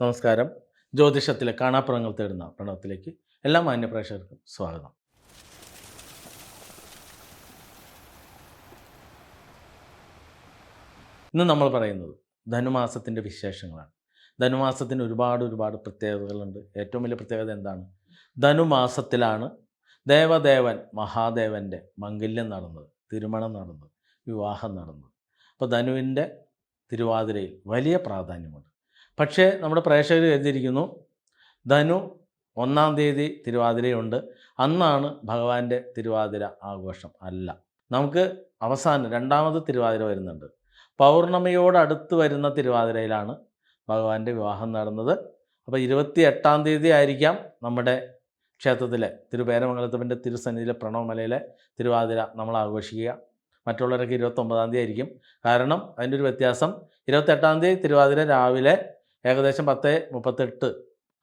നമസ്കാരം. ജ്യോതിഷത്തിലെ കാണാപ്പുറങ്ങൾ തേടുന്ന പ്രണവത്തിലേക്ക് എല്ലാ മാന്യപ്രേക്ഷകർക്കും സ്വാഗതം. ഇന്ന് നമ്മൾ പറയുന്നത് ധനുമാസത്തിന്റെ വിശേഷങ്ങളാണ്. ധനുമാസത്തിന് ഒരുപാട് ഒരുപാട് പ്രത്യേകതകളുണ്ട്. ഏറ്റവും വലിയ പ്രത്യേകത എന്താണ്? ധനുമാസത്തിലാണ് ദേവദേവൻ മഹാദേവന്റെ മംഗല്യം നടന്നത് തിരുമണം നടന്നത് വിവാഹം നടന്നത്. അപ്പോൾ ധനുവിന്റെ തിരുവാതിരയിൽ വലിയ പ്രാധാന്യമുണ്ട്. പക്ഷേ നമ്മുടെ പ്രേക്ഷകർ കരുതിയിരിക്കുന്നു ധനു ഒന്നാം തീയതി തിരുവാതിരയുണ്ട്. അന്നാണ് ഭഗവാന്റെ തിരുവാതിര ആഘോഷം. അല്ല. നമുക്ക് അവസാനം രണ്ടാമത് തിരുവാതിര വരുന്നുണ്ട്. പൗർണമിയോടടുത്ത് വരുന്ന തിരുവാതിരയിലാണ് ഭഗവാന്റെ വിവാഹം നടന്നത്. അപ്പോൾ ഇരുപത്തി എട്ടാം തീയതി ആയിരിക്കാം നമ്മുടെ ക്ഷേത്രത്തിലെ തിരുപേരമംഗലത്തപ്പന്റെ തിരുസന്നിധിയിലെ പ്രണവമലയിലെ തിരുവാതിര നമ്മൾ ആഘോഷിക്കുക. മറ്റുള്ളവരൊക്കെ ഇരുപത്തൊമ്പതാം തീയതി ആയിരിക്കും. കാരണം അതിന്റെ ഒരു വ്യത്യാസം ഇരുപത്തെട്ടാം തീയതി തിരുവാതിര രാവിലെ ഏകദേശം പത്ത് മുപ്പത്തെട്ട്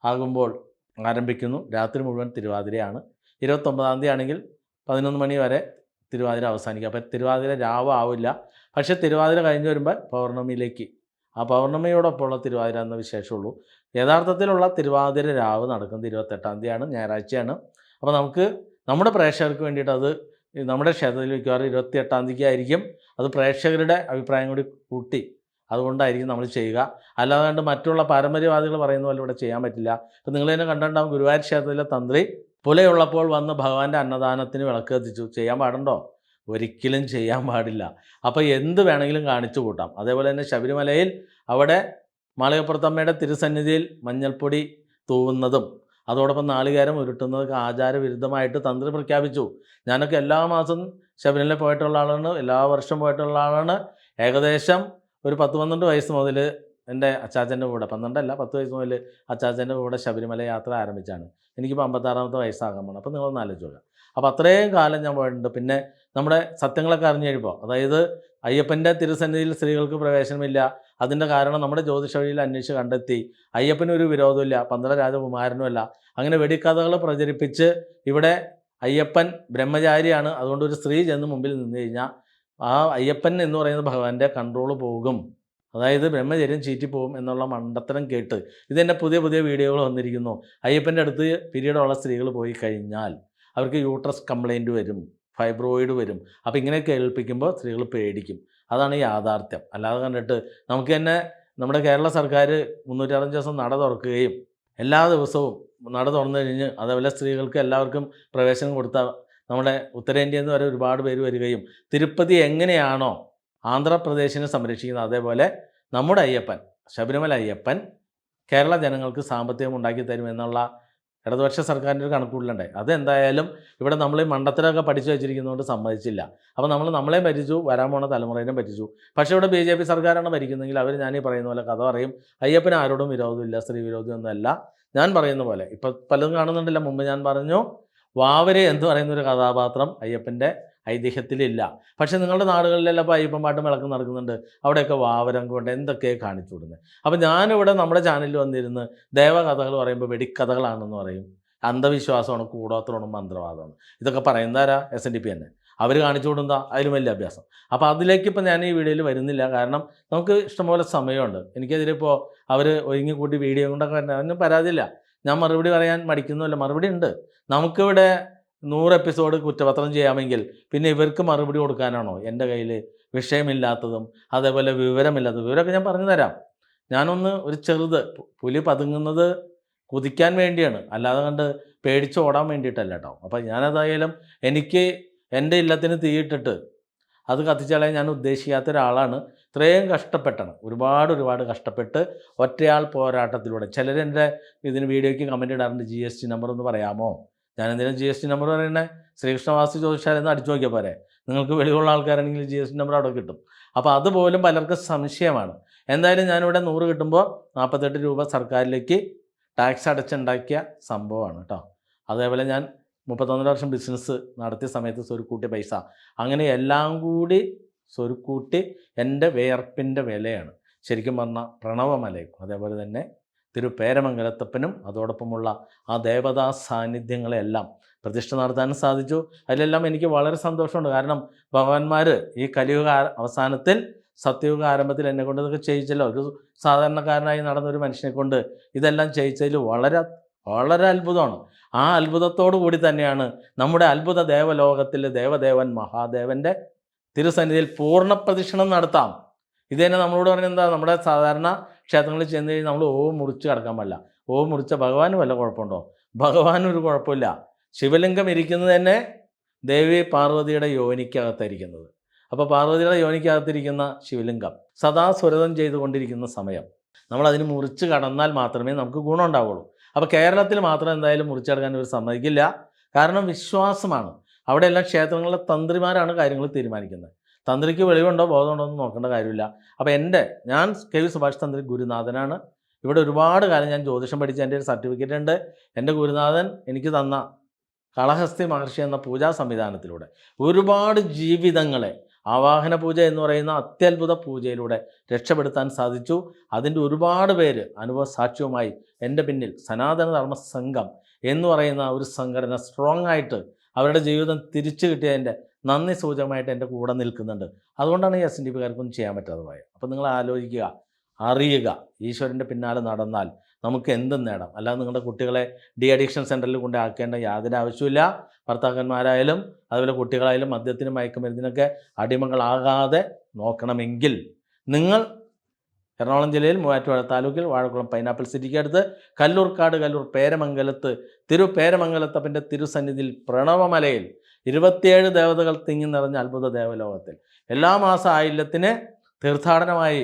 ആകുമ്പോൾ ആരംഭിക്കുന്നു. രാത്രി മുഴുവൻ തിരുവാതിരയാണ്. ഇരുപത്തൊമ്പതാം തീയതി ആണെങ്കിൽ പതിനൊന്ന് മണി വരെ തിരുവാതിര അവസാനിക്കുക അപ്പോൾ തിരുവാതിര രാവ് ആവില്ല. പക്ഷേ തിരുവാതിര കഴിഞ്ഞ് വരുമ്പോൾ പൗർണമിയിലേക്ക്. ആ പൗർണമിയോടൊപ്പമുള്ള തിരുവാതിര എന്ന വിശേഷമുള്ളൂ. യഥാർത്ഥത്തിലുള്ള തിരുവാതിര രാവ് നടക്കുന്നത് ഇരുപത്തെട്ടാം തീയതിയാണ്. ഞായറാഴ്ചയാണ്. അപ്പോൾ നമുക്ക് നമ്മുടെ പ്രേക്ഷകർക്ക് വേണ്ടിയിട്ട് അത് നമ്മുടെ ക്ഷേത്രത്തിൽ മിക്കവാറും ഇരുപത്തി എട്ടാം തീയതിക്ക് ആയിരിക്കും. അത് പ്രേക്ഷകരുടെ അഭിപ്രായം കൂടി കൂട്ടി അതുകൊണ്ടായിരിക്കും നമ്മൾ ചെയ്യുക. അല്ലാതെ മറ്റുള്ള പാരമ്പര്യവാദികൾ പറയുന്ന പോലെ ഇവിടെ ചെയ്യാൻ പറ്റില്ല. ഇപ്പം നിങ്ങൾ തന്നെ കണ്ടിട്ടുണ്ടാകും ഗുരുവായൂർ ക്ഷേത്രത്തിലെ തന്ത്രി പുലയുള്ളപ്പോൾ വന്ന് ഭഗവാന്റെ അന്നദാനത്തിന് വിളക്ക് കത്തിച്ചു. ചെയ്യാൻ പാടുണ്ടോ? ഒരിക്കലും ചെയ്യാൻ പാടില്ല. അപ്പോൾ എന്ത് വേണമെങ്കിലും കാണിച്ചു കൂട്ടാം. അതേപോലെ തന്നെ ശബരിമലയിൽ അവിടെ മാളികപ്പുറത്തമ്മയുടെ തിരുസന്നിധിയിൽ മഞ്ഞൾപ്പൊടി തൂവുന്നതും അതോടൊപ്പം നാളികേരം ഉരുട്ടുന്നതൊക്കെ ആചാരവിരുദ്ധമായിട്ട് തന്ത്രി പ്രഖ്യാപിച്ചു. ഞാനൊക്കെ എല്ലാ മാസവും ശബരിമല പോയിട്ടുള്ള ആളാണ്. എല്ലാ വർഷവും പോയിട്ടുള്ള ആളാണ്. ഏകദേശം ഒരു പത്ത് പന്ത്രണ്ട് വയസ്സ് മുതൽ എന്റെ അച്ചാച്ചന്റെ കൂടെ പന്ത്രണ്ടല്ല പത്ത് വയസ്സ് മുതൽ അച്ചാച്ചന്റെ കൂടെ ശബരിമല യാത്ര ആരംഭിച്ചാണ്. എനിക്കിപ്പോൾ അമ്പത്താറാമത്തെ വയസ്സാകാൻ പോകണം അപ്പോൾ നിങ്ങളൊന്ന് ആലോചിച്ച് നോക്കുക അപ്പോൾ അത്രയും കാലം ഞാൻ പോയിട്ടുണ്ട്. പിന്നെ നമ്മുടെ സത്യങ്ങളൊക്കെ അറിഞ്ഞു കഴിയുമ്പോൾ അതായത് അയ്യപ്പന്റെ തിരുസന്നിധിയിൽ സ്ത്രീകൾക്ക് പ്രവേശനമില്ല. അതിന്റെ കാരണം നമ്മുടെ ജ്യോതിഷ വഴിയിൽ അന്വേഷിച്ച് കണ്ടെത്തി. അയ്യപ്പനൊരു വിരോധമില്ല പന്തള രാജകുമാരനുമല്ല. അങ്ങനെ വെടിക്കഥകൾ പ്രചരിപ്പിച്ച് ഇവിടെ അയ്യപ്പൻ ബ്രഹ്മചാരിയാണ്. അതുകൊണ്ട് ഒരു സ്ത്രീ ചെന്ന് മുമ്പിൽ നിന്ന് കഴിഞ്ഞാൽ ആ അയ്യപ്പൻ എന്ന് പറയുന്നത് ഭഗവാന്റെ കൺട്രോൾ പോകും. അതായത് ബ്രഹ്മചര്യം ചീറ്റിപ്പോകും എന്നുള്ള മണ്ടത്തരം കേട്ട് ഇതെന്നെ പുതിയ പുതിയ വീഡിയോകൾ വന്നിരിക്കുന്നു. അയ്യപ്പന്റെ അടുത്ത് പിരീഡുള്ള സ്ത്രീകൾ പോയി കഴിഞ്ഞാൽ അവർക്ക് യൂട്രസ് കംപ്ലൈന്റ് വരും ഫൈബ്രോയിഡ് വരും. അപ്പോൾ ഇങ്ങനെ കേൾപ്പിക്കുമ്പോൾ സ്ത്രീകൾ പേടിക്കും. അതാണ് യാഥാർത്ഥ്യം. അല്ലാതെ കണ്ടിട്ട് നമുക്ക് തന്നെ നമ്മുടെ കേരള സർക്കാർ മുന്നൂറ്ററുപത് ദിവസം നട തുറക്കുകയും എല്ലാ ദിവസവും നട തുറന്നു കഴിഞ്ഞ് അതേപോലെ സ്ത്രീകൾക്ക് എല്ലാവർക്കും പ്രവേശനം കൊടുത്ത നമ്മുടെ ഉത്തരേന്ത്യയിൽ നിന്ന് വരെ ഒരുപാട് പേര് വരികയും തിരുപ്പതി എങ്ങനെയാണോ ആന്ധ്രാപ്രദേശിനെ സംരക്ഷിക്കുന്നത് അതേപോലെ നമ്മുടെ അയ്യപ്പൻ ശബരിമല അയ്യപ്പൻ കേരള ജനങ്ങൾക്ക് സാമ്പത്തികം ഉണ്ടാക്കി തരും എന്നുള്ള ഇടതുപക്ഷ സർക്കാരിന്റെ ഒരു കണക്കൂടലുണ്ടായി അതെന്തായാലും ഇവിടെ നമ്മൾ ഈ മണ്ടത്തരമൊക്കെ പഠിച്ചു വെച്ചിരിക്കുന്നതുകൊണ്ട് സമ്മതിച്ചില്ല. അപ്പോൾ നമ്മൾ നമ്മളെ ഭരിച്ചു വരാൻ പോണ തലമുറേനെ ഭരിച്ചു. പക്ഷേ ഇവിടെ ബി ജെ പി സർക്കാരാണ് ഭരിക്കുന്നതെങ്കിൽ അവർ ഞാനീ പറയുന്ന പോലെ കഥ പറയും. അയ്യപ്പന് ആരോടും വിരോധമില്ല സ്ത്രീ വിരോധമൊന്നുമല്ല ഞാൻ പറയുന്ന പോലെ ഇപ്പം പലതും കാണുന്നുണ്ടല്ലോ. മുമ്പ് ഞാൻ പറഞ്ഞു വാവരെ എന്ന് പറയുന്ന ഒരു കഥാപാത്രം അയ്യപ്പന്റെ ഐതിഹ്യത്തിലില്ല. പക്ഷേ നിങ്ങളുടെ നാടുകളിലെല്ലാം ഇപ്പോൾ അയ്യപ്പൻ പാട്ടും വിളക്കം നടക്കുന്നുണ്ട്. അവിടെയൊക്കെ വാവരം കൊണ്ട് എന്തൊക്കെയാണ് കാണിച്ചു വിടുന്നത് അപ്പോൾ ഞാനിവിടെ നമ്മുടെ ചാനലിൽ വന്നിരുന്ന് ദേവകഥകൾ പറയുമ്പോൾ വെടിക്കഥകളാണെന്ന് പറയും. അന്ധവിശ്വാസമാണ് കൂടോത്രമാണ് മന്ത്രവാദമാണ്. ഇതൊക്കെ പറയുന്നതാരാ? എസ് എൻ ഡി പി തന്നെ. അവർ കാണിച്ചു കൊടുക്കുന്ന അതിലും വലിയ അഭ്യാസം. അപ്പോൾ അതിലേക്ക് ഇപ്പോൾ ഞാൻ ഈ വീഡിയോയിൽ വരുന്നില്ല. കാരണം നമുക്ക് ഇഷ്ടംപോലെ സമയമുണ്ട്. എനിക്കെതിരിപ്പോൾ അവർ ഒരുങ്ങി കൂട്ടി വീഡിയോ കൊണ്ടൊക്കെ വരുന്ന അതിന് പരാതിയില്ല. ഞാൻ മറുപടി പറയാൻ മടിക്കുന്നുമില്ല. മറുപടി ഉണ്ട്. നമുക്കിവിടെ നൂറ് എപ്പിസോഡ് കുറ്റപത്രം ചെയ്യാമെങ്കിൽ പിന്നെ ഇവർക്ക് മറുപടി കൊടുക്കാനാണോ? എന്റെ കയ്യിൽ വിഷയമില്ലാത്തതും അതേപോലെ വിവരമില്ലാത്തതും. വിവരമൊക്കെ ഞാൻ പറഞ്ഞു തരാം. ഞാനൊന്ന് ഒരു ചെറുത് പുലി പതുങ്ങുന്നത് കുതിക്കാൻ വേണ്ടിയാണ്. അല്ലാതെ കണ്ട് പേടിച്ച് ഓടാൻ വേണ്ടിയിട്ടല്ല കേട്ടോ. അപ്പം ഞാനതായാലും എനിക്ക് എന്റെ ഇല്ലത്തിന് തീയിട്ടിട്ട് അത് കത്തിച്ചാലേ ഞാൻ ഉദ്ദേശിക്കാത്ത ഒരാളാണ്. ഇത്രയും കഷ്ടപ്പെട്ടാണ് ഒരുപാട് ഒരുപാട് കഷ്ടപ്പെട്ട് ഒറ്റയാൾ പോരാട്ടത്തിലൂടെ. ചിലരെന്റെ ഇതിന് വീഡിയോയ്ക്ക് കമന്റ് ഇടാറുണ്ട് ജി എസ് ടി നമ്പർ ഒന്ന് പറയാമോ? ഞാൻ എന്തിനാണ് ജി എസ് ടി നമ്പർ പറയണേ ശ്രീകൃഷ്ണവാസി ചോദിച്ചാലെന്ന് അടിച്ചു നോക്കിയാൽ പോരെ. നിങ്ങൾക്ക് വെളിവുള്ള ആൾക്കാരാണെങ്കിൽ ജി എസ് ടി നമ്പർ അവിടെ കിട്ടും. അപ്പോൾ അതുപോലും പലർക്കും സംശയമാണ്. എന്തായാലും ഞാനിവിടെ നൂറ് കിട്ടുമ്പോൾ നാൽപ്പത്തെട്ട് രൂപ സർക്കാരിലേക്ക് ടാക്സ് അടച്ചുണ്ടാക്കിയ സംഭവമാണ് കേട്ടോ അതേപോലെ ഞാൻ മുപ്പത്തൊന്നര വർഷം ബിസിനസ് നടത്തിയ സമയത്ത് സ്വരുക്കൂട്ടിയ പൈസ. അങ്ങനെ എല്ലാം കൂടി സ്വരുക്കൂട്ടി എന്റെ വേർപ്പിന്റെ വിലയാണ്. ശരിക്കും പറഞ്ഞാൽ പ്രണവമലയും അതേപോലെ തന്നെ തിരുപേരമംഗലത്തപ്പനും അതോടൊപ്പമുള്ള ആ ദേവതാ സാന്നിധ്യങ്ങളെല്ലാം പ്രതിഷ്ഠ നടത്താനും സാധിച്ചു. അതിലെല്ലാം എനിക്ക് വളരെ സന്തോഷമുണ്ട്. കാരണം ഭഗവാന്മാർ ഈ കലിയുഗ അവസാനത്തിൽ സത്യയുഗ ആരംഭത്തിൽ എന്നെ കൊണ്ട് ഇതൊക്കെ ചെയ്യിച്ചല്ലോ. ഒരു സാധാരണക്കാരനായി നടന്ന ഒരു മനുഷ്യനെ കൊണ്ട് ഇതെല്ലാം ചെയ്യിച്ചതിൽ വളരെ വളരെ അത്ഭുതമാണ്. ആ അത്ഭുതത്തോടു കൂടി തന്നെയാണ് നമ്മുടെ അത്ഭുത ദേവലോകത്തിൽ ദേവദേവൻ മഹാദേവന്റെ തിരുസന്നിധിയിൽ പൂർണ പ്രദക്ഷിണം നടത്താം. ഇത് തന്നെ നമ്മളോട് പറഞ്ഞ എന്താ? നമ്മുടെ സാധാരണ ക്ഷേത്രങ്ങളിൽ ചെന്ന് കഴിഞ്ഞാൽ നമ്മൾ ഓ മുറിച്ച് കിടക്കാൻ പാടില്ല. ഓ മുറിച്ച ഭഗവാന് വല്ല കുഴപ്പമുണ്ടോ? ഭഗവാനും ഒരു കുഴപ്പമില്ല. ശിവലിംഗം ഇരിക്കുന്നത് തന്നെ ദേവി പാർവതിയുടെ യോനിക്കകത്തായിരിക്കുന്നത്. അപ്പോൾ പാർവതിയുടെ യോനിക്കകത്തിരിക്കുന്ന ശിവലിംഗം സദാ സ്വരതം ചെയ്തുകൊണ്ടിരിക്കുന്ന സമയം. നമ്മൾ അതിന് മുറിച്ച് കടന്നാൽ മാത്രമേ നമുക്ക് ഗുണം ഉണ്ടാവുള്ളൂ. അപ്പോൾ കേരളത്തിൽ മാത്രം എന്തായാലും മുറിച്ചടക്കാൻ ഇവർ സമ്മതിക്കില്ല. കാരണം വിശ്വാസമാണ്. അവിടെയെല്ലാം ക്ഷേത്രങ്ങളിലെ തന്ത്രിമാരാണ് കാര്യങ്ങൾ തീരുമാനിക്കുന്നത്. തന്ത്രിക്ക് വെളിവുണ്ടോ ബോധമുണ്ടോ എന്ന് നോക്കേണ്ട കാര്യമില്ല. അപ്പോൾ എന്റെ ഞാൻ കെ വി സുഭാഷ് തന്ത്രി ഗുരുനാഥനാണ്. ഇവിടെ ഒരുപാട് കാലം ഞാൻ ജ്യോതിഷം പഠിച്ച എന്റെ ഒരു സർട്ടിഫിക്കറ്റ് ഉണ്ട്. എന്റെ ഗുരുനാഥൻ എനിക്ക് തന്ന കളഹസ്തി മഹർഷി എന്ന പൂജാ സംവിധാനത്തിലൂടെ ഒരുപാട് ജീവിതങ്ങളെ ആവാഹന പൂജ എന്ന് പറയുന്ന അത്യത്ഭുത പൂജയിലൂടെ രക്ഷപ്പെടുത്താൻ സാധിച്ചു. അതിന്റെ ഒരുപാട് പേര് അനുഭവ സാക്ഷ്യവുമായി എന്റെ പിന്നിൽ സനാതന ധർമ്മ സംഘം എന്ന് പറയുന്ന ഒരു സംഘടന സ്ട്രോങ് ആയിട്ട് അവരുടെ ജീവിതം തിരിച്ചു കിട്ടിയതിന്റെ നന്ദി സൂചകമായിട്ട് എന്റെ കൂടെ നിൽക്കുന്നുണ്ട്. അതുകൊണ്ടാണ് ഈ എസ് എൻ ഡി പിക്കാർക്കൊന്നും ചെയ്യാൻ പറ്റാതെ പോയത് അപ്പോൾ നിങ്ങൾ ആലോചിക്കുക അറിയുക ഈശ്വരന്റെ പിന്നാലെ നടന്നാൽ നമുക്ക് എന്തും നേടാം. അല്ലാതെ നിങ്ങളുടെ കുട്ടികളെ ഡി അഡിക്ഷൻ സെന്ററിൽ കൊണ്ട് ആക്കേണ്ട യാതൊരു ആവശ്യമില്ല ഭർത്താക്കന്മാരായാലും അതുപോലെ കുട്ടികളായാലും മദ്യത്തിനും മയക്കുമരുന്നിനൊക്കെ അടിമകളാകാതെ നോക്കണമെങ്കിൽ നിങ്ങൾ എറണാകുളം ജില്ലയിൽ മൂവാറ്റുപുഴ താലൂക്കിൽ വാഴക്കുളം പൈനാപ്പിൾ സിറ്റിക്ക് അടുത്ത് കല്ലൂർക്കാട് കല്ലൂർ പേരമംഗലത്ത് തിരു പേരമംഗലത്തപ്പന്റെ തിരുസന്നിധിയിൽ പ്രണവമലയിൽ ഇരുപത്തിയേഴ് ദേവതകൾ തിങ്ങി നിറഞ്ഞ അത്ഭുത ദേവലോകത്തിൽ. എല്ലാ മാസ ആയില്യത്തിന് തീർത്ഥാടനമായി